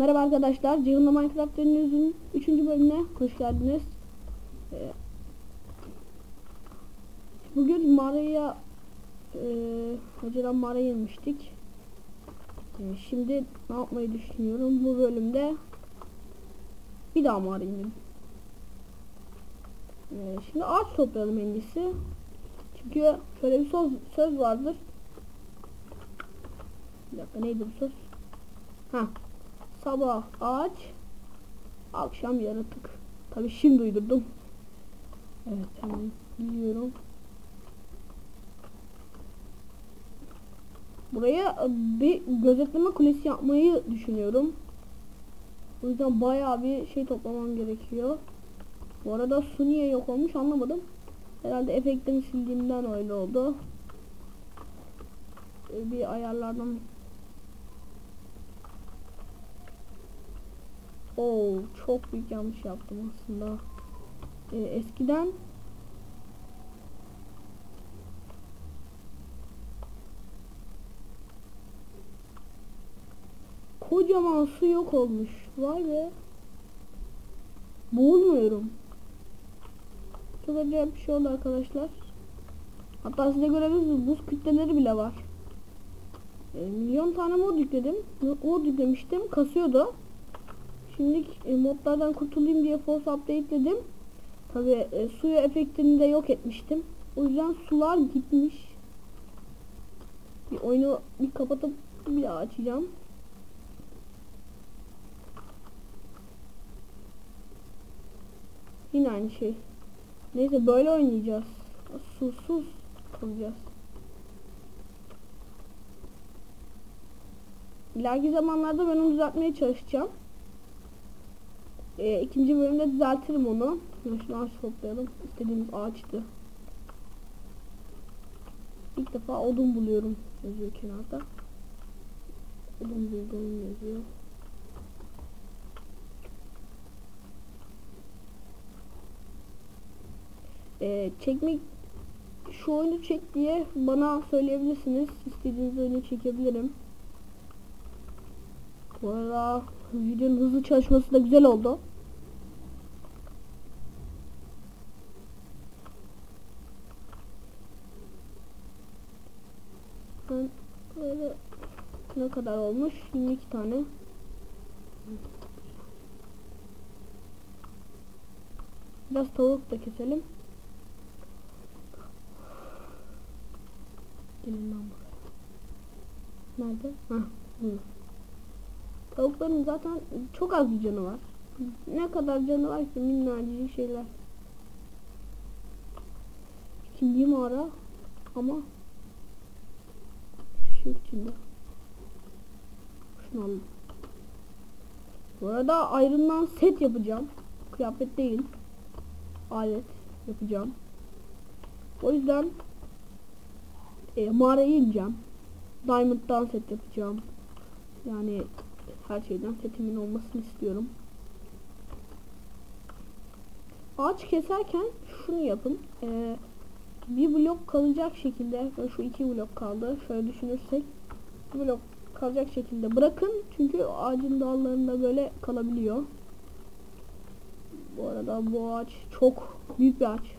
Merhaba arkadaşlar, Cihun'la Minecraft Dönüyoruz'un 3. bölümüne hoş geldiniz. Ee, bugün mağaraya, e, önceden mağaraya. Ee, şimdi ne yapmayı düşünüyorum bu bölümde? Bir daha mağaraya inelim. Ee, şimdi ağaç toplayalım en iyisi. Çünkü şöyle bir söz, söz vardır. Bir dakika neydi bu söz? Ha. Sabah ağaç, akşam yaratık. Tabi şimdi uydurdum. Evet hemen gidiyorum. Buraya e, bir gözetleme kulesi yapmayı düşünüyorum. O yüzden bayağı bir şey toplamam gerekiyor. Bu arada su niye yok olmuş anlamadım. Herhalde efektini sildiğimden öyle oldu. E, Bir ayarlardan Oo, çok büyük yanlış yaptım aslında. Ee, eskiden kocaman su yok olmuş. Vay be. Boğulmuyorum. Çok acayip bir şey oldu arkadaşlar. Hatta size görebilirsiniz buz kütleleri bile var. E, milyon tane mod yükledim. Mod yüklemiştim. Kasıyordu. Şimdi e, modlardan kurtulayım diye force update'ledim. Tabi e, suyu efektini de yok etmiştim. O yüzden sular gitmiş. Bir oyunu bir kapatıp bir daha açacağım. Yine aynı şey. Neyse böyle oynayacağız. Susuz kalacağız. İleriki zamanlarda ben onu düzeltmeye çalışacağım. E, ikinci bölümde düzeltirim onu. Şunu ağaç toplayalım. İstediğimiz ağaçtı. İlk defa odun buluyorum yazıyor kenarda. Odun buldum yazıyor. Ee, çekmek şu oyunu çek diye bana söyleyebilirsiniz. İstediğiniz oyunu çekebilirim. Bu arada videonun hızlı çalışması da güzel oldu. Ben böyle ne kadar olmuş? 22 tane. Biraz tavuk da keselim. Gelin lan buraya. Nerede? Hah, burada. Tavukların zaten çok az bir canı var. Ne kadar canı var ki minnacık şeyler. İkinci mağara ama hiçbir şey yok içinde. Şunu. Bu arada ayrından set yapacağım. Kıyafet değil. Alet yapacağım. O yüzden e, mağaraya ineceğim. Diamond'dan set yapacağım. Yani her şeyden setimin olmasını istiyorum. Ağaç keserken şunu yapın. Ee, bir blok kalacak şekilde şu iki blok kaldı. Şöyle düşünürsek blok kalacak şekilde bırakın. Çünkü ağacın dallarında böyle kalabiliyor. Bu arada bu ağaç çok büyük bir ağaç.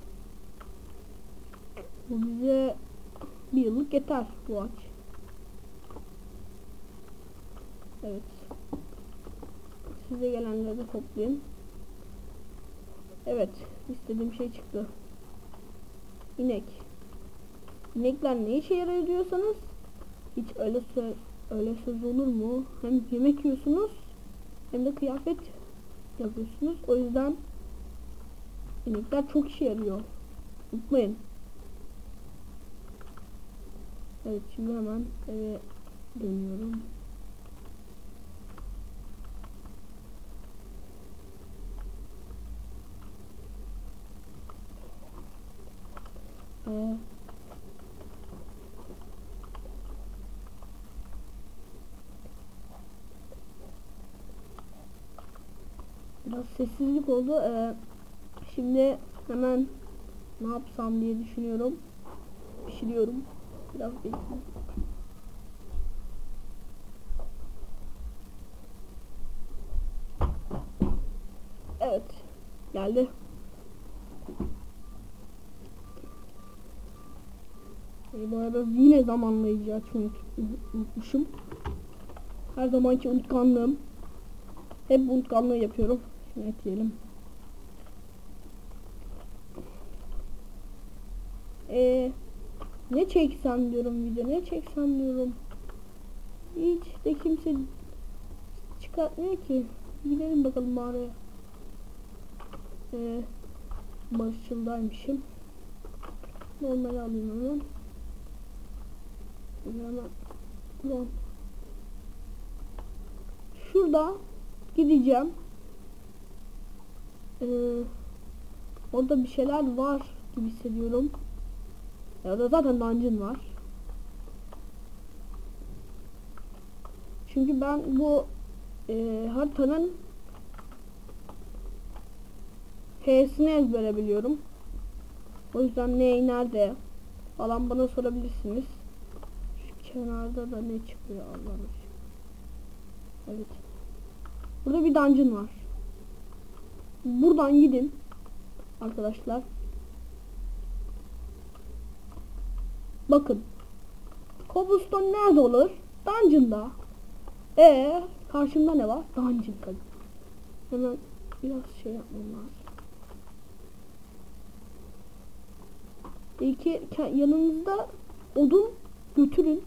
Bu bize bir yıllık yeter bu ağaç. Evet. Size gelenleri de toplayayım. Evet. istediğim şey çıktı. İnek. İnekler ne işe yarıyor diyorsanız hiç öyle söz, öyle söz olur mu? Hem yemek yiyorsunuz hem de kıyafet yapıyorsunuz. O yüzden inekler çok işe yarıyor. Unutmayın. Evet şimdi hemen eve dönüyorum. Ee, Biraz sessizlik oldu. Ee, şimdi hemen ne yapsam diye düşünüyorum. Pişiriyorum. Biraz bekleyin. Evet. Geldi. E, bu arada yine zamanlayıcı açmayı unutmuşum. Her zamanki unutkanlığım. Hep unutkanlığı yapıyorum. Şunu ekleyelim. Ee, ne çeksem diyorum video ne çeksem diyorum. Hiç de kimse çıkartmıyor ki. Gidelim bakalım mağaraya. Ee, barışçıldaymışım. Normal alayım hemen. Hemen. Şurada gideceğim. Ee, orada bir şeyler var gibi hissediyorum. Ya da zaten dungeon var. Çünkü ben bu e, haritanın H'sini ezbere biliyorum. O yüzden ne nerede falan bana sorabilirsiniz. Şu kenarda da ne çıkıyor Allah'ım. Evet. Burada bir dungeon var. Buradan gidin arkadaşlar. Bakın. Cobblestone nerede olur? Dungeon'da. Ee, karşımda ne var? Dungeon tabii. Hemen biraz şey yapmam lazım. İyi ki yanınızda odun götürün.